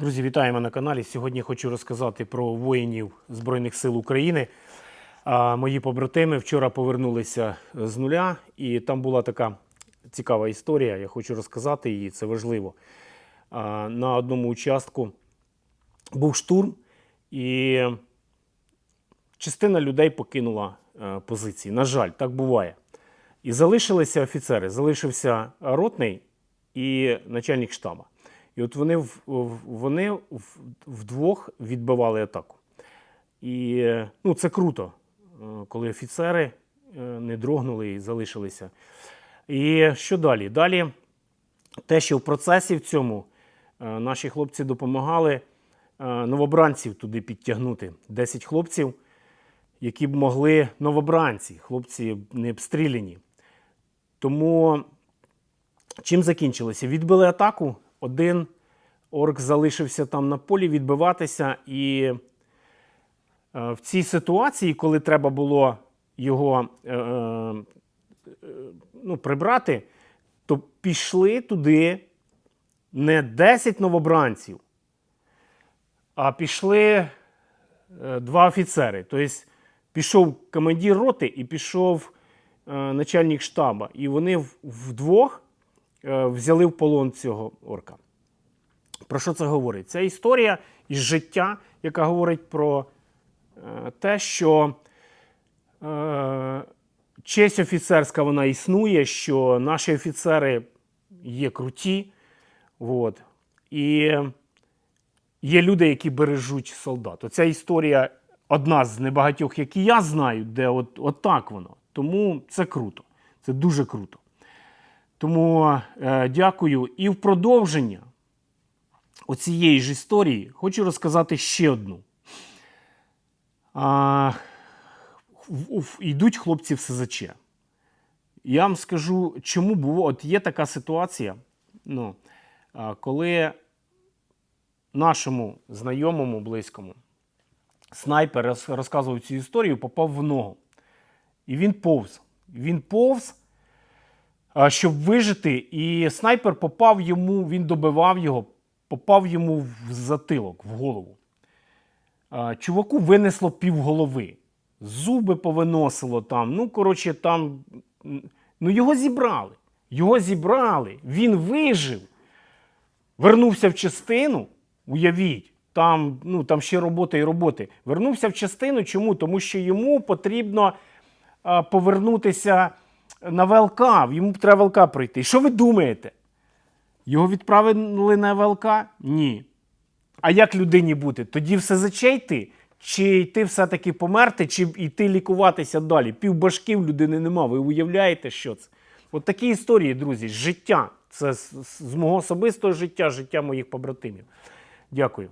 Друзі, вітаємо на каналі. Сьогодні хочу розказати про воїнів Збройних сил України. Мої побратими вчора повернулися з нуля, і там була така цікава історія. Я хочу розказати її, це важливо. На одному участку був штурм, і частина людей покинула е, позиції. На жаль, так буває. І залишилися офіцери. Залишився ротний і начальник штаба. І от вони, вони вдвох відбивали атаку. І ну, це круто, е, коли офіцери е, не дрогнули і залишилися. І що далі? Далі те, що в процесі в цьому е, наші хлопці допомагали новобранців туди підтягнути. 10 хлопців, які б могли новобранці, хлопці не обстріляні. Тому чим закінчилося? Відбили атаку. Один орк залишився там на полі відбиватися, і е, в цій ситуації, коли треба було його е, е, ну, прибрати, то пішли туди не 10 новобранців, а пішли два офіцери. Тобто пішов командир роти і пішов начальник штаба. І вони вдвох взяли в полон цього орка. Про що це говорить? Це історія із життя, яка говорить про е, те, що е, честь офіцерська вона існує, що наші офіцери є круті. От, і є люди, які бережуть солдат. Оця історія одна з небагатьох, які я знаю, де от, от так воно. Тому це круто. Це дуже круто. Тому е, дякую. І в продовження оцієї ж історії хочу розказати ще одну. А, в- в- йдуть хлопці в СЗЧ. Я вам скажу, чому було. От є така ситуація, ну, коли нашому знайомому близькому снайпер розказував цю історію, попав в ногу. І він повз. Він повз, щоб вижити, і снайпер попав йому, він добивав його, попав йому в затилок, в голову. Чуваку винесло півголови. Зуби повиносило там. Ну, коротше, там. Ну, його зібрали. Його зібрали. Він вижив. Вернувся в частину. Уявіть, там, ну, там ще роботи і роботи. Вернувся в частину. Чому? Тому що йому потрібно повернутися на ВЛК. Йому треба ВЛК пройти. Що ви думаєте? Його відправили на ВЛК? Ні. А як людині бути? Тоді все СЗЧ йти? Чи йти все-таки померти, чи йти лікуватися далі? Півбашки в людини нема. Ви уявляєте, що це? От такі історії, друзі, життя. Це з мого особистого життя, життя моїх побратимів. Дякую.